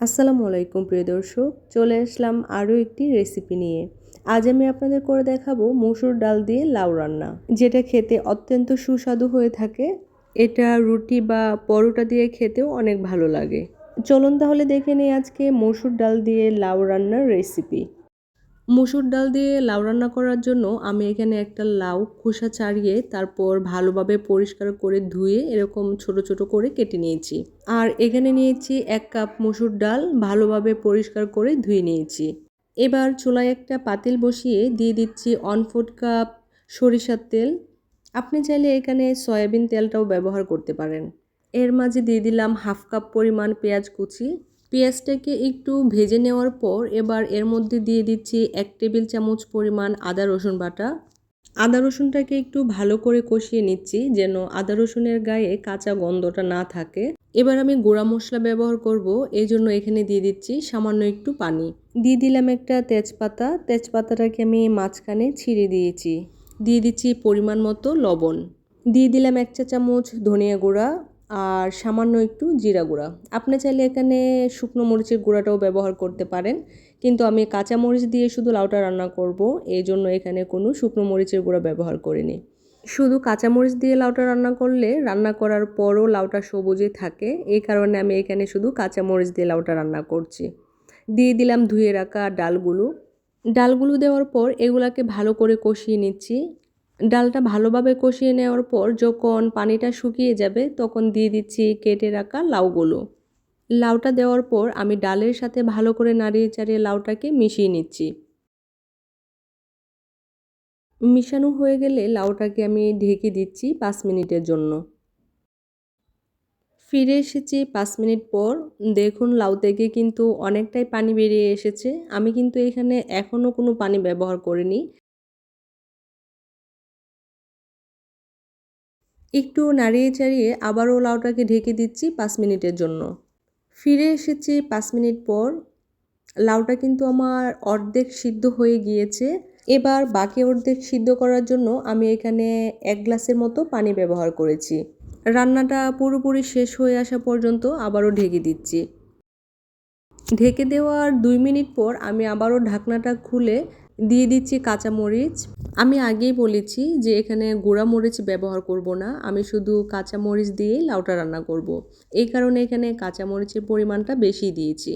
আসসালামু আলাইকুম, প্রিয় দর্শক। চলে আসলাম আরও একটি রেসিপি নিয়ে। আজ আমি আপনাদের করে দেখাবো মসুর ডাল দিয়ে লাউ রান্না। যেটা খেতে অত্যন্ত সুস্বাদু হয়ে থাকে। এটা রুটি বা পরোটা দিয়ে খেতেও অনেক ভালো লাগে। চলুন তাহলে দেখে নিই আজকে মসুর ডাল দিয়ে লাউ রান্নার রেসিপি মসুর ডাল দিয়ে লাউ রান্না করার জন্য আমি এখানে একটা লাউ খোসা ছাড়িয়ে তারপর ভালোভাবে পরিষ্কার করে ধুয়ে এরকম ছোট ছোট করে কেটে নিয়েছি। আর এখানে নিয়েছি এক কাপ মুসুর ডাল, ভালোভাবে পরিষ্কার করে ধুয়ে নিয়েছি। এবার চুলায় একটা পাতিল বসিয়ে দিয়ে দিচ্ছি ওয়ান ফুট কাপ সরিষার তেল। আপনি চাইলে এখানে সয়াবিন তেলটাও ব্যবহার করতে পারেন। এর মাঝে দিয়ে দিলাম হাফ কাপ পরিমাণ পেঁয়াজ কুচি। পেঁয়াজটাকে একটু ভেজে নেওয়ার পর এবার এর মধ্যে দিয়ে দিচ্ছি এক টেবিল চামচ পরিমাণ আদা, রসুন বাটা। আদা, রসুনটাকে একটু ভালো করে কষিয়ে নিচ্ছি যেন আদা, রসুনের গায়ে কাঁচা গন্ধটা না থাকে। এবার আমি গুঁড়া মশলা ব্যবহার করব, এই জন্য এখানে দিয়ে দিচ্ছি সামান্য একটু পানি। দিয়ে দিলাম একটা তেজপাতা, তেজপাতাটাকে আমি মাঝখানে ছিঁড়ে দিয়েছি। দিয়ে দিচ্ছি পরিমাণ মতো লবণ। দিয়ে দিলাম এক চা চামচ ধনিয়া গুঁড়া। আর সামান্য একটু জিরা গুঁড়া। আপনি চাইলে এখানে শুকনো মরিচের গুঁড়াটাও ব্যবহার করতে পারেন। কিন্তু আমি কাঁচা মরিচ দিয়ে শুধু লাউটা রান্না করব, এই জন্য এখানে কোনো শুকনো মরিচের গুঁড়া ব্যবহার করিনি। শুধু কাঁচা মরিচ দিয়ে লাউটা রান্না করলে, রান্না করার পরও লাউটা সবুজে থাকে, এই কারণে আমি এখানে শুধু কাঁচা মরিচ দিয়ে লাউটা রান্না করছি। দিয়ে দিলাম ধুয়ে রাখা ডালগুলো। ডালগুলো দেওয়ার পর এগুলাকে ভালো করে কষিয়ে নিচ্ছি। ডালটা ভালোভাবে কষিয়ে নেওয়ার পর যখন পানিটা শুকিয়ে যাবে, তখন দিয়ে দিচ্ছি কেটে রাখা লাউগুলো। লাউটা দেওয়ার পর আমি ডালের সাথে ভালো করে নাড়িয়ে চাড়িয়ে লাউটাকে মিশিয়ে নিচ্ছি। মিশানো হয়ে গেলে লাউটাকে আমি ঢেকে দিচ্ছি পাঁচ মিনিটের জন্য। ফিরে এসেছি পাঁচ মিনিট পর। দেখুন, লাউ থেকে কিন্তু অনেকটাই পানি বেরিয়ে এসেছে। আমি কিন্তু এখানে এখনও কোনো পানি ব্যবহার করিনি। একটু নাড়িয়ে চাড়িয়ে আবারও লাউটাকে ঢেকে দিচ্ছি পাঁচ মিনিটের জন্য। ফিরে এসেছি পাঁচ মিনিট পর। লাউটা কিন্তু আমার অর্ধেক সিদ্ধ হয়ে গিয়েছে। এবার বাকি অর্ধেক সিদ্ধ করার জন্য আমি এখানে এক গ্লাসের মতো পানি ব্যবহার করেছি। রান্নাটা পুরোপুরি শেষ হয়ে আসা পর্যন্ত আবারও ঢেকে দিচ্ছি। ঢেকে দেওয়ার দুই মিনিট পর আমি আবারও ঢাকনাটা খুলে দিয়ে দিচ্ছি কাঁচামরিচ। আমি আগেই বলেছি যে এখানে গুঁড়া মরিচ ব্যবহার করব না। আমি শুধু কাঁচা মরিচ দিয়েই লাউটা রান্না করব। এই কারণে এখানে কাঁচা মরিচের পরিমাণটা বেশি দিয়েছি।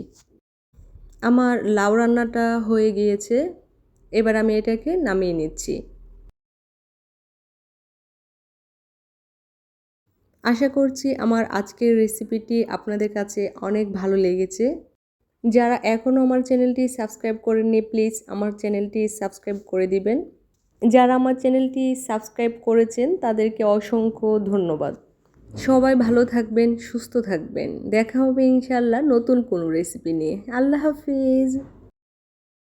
আমার লাউ রান্নাটা হয়ে গিয়েছে। এবার আমি এটাকে নামিয়ে নিচ্ছি। আশা করছি আমার আজকের রেসিপিটি আপনাদের কাছে অনেক ভালো লেগেছে। যারা এখনও আমার চ্যানেলটি সাবস্ক্রাইব করেননি, প্লিজ আমার চ্যানেলটি সাবস্ক্রাইব করে দিবেন। যারা আমার চ্যানেলটি সাবস্ক্রাইব করেছেন, তাদেরকে অসংখ্য ধন্যবাদ। সবাই ভালো থাকবেন, সুস্থ থাকবেন। দেখা হবে ইনশাল্লাহ নতুন কোনো রেসিপি নিয়ে। আল্লাহ হাফিজ।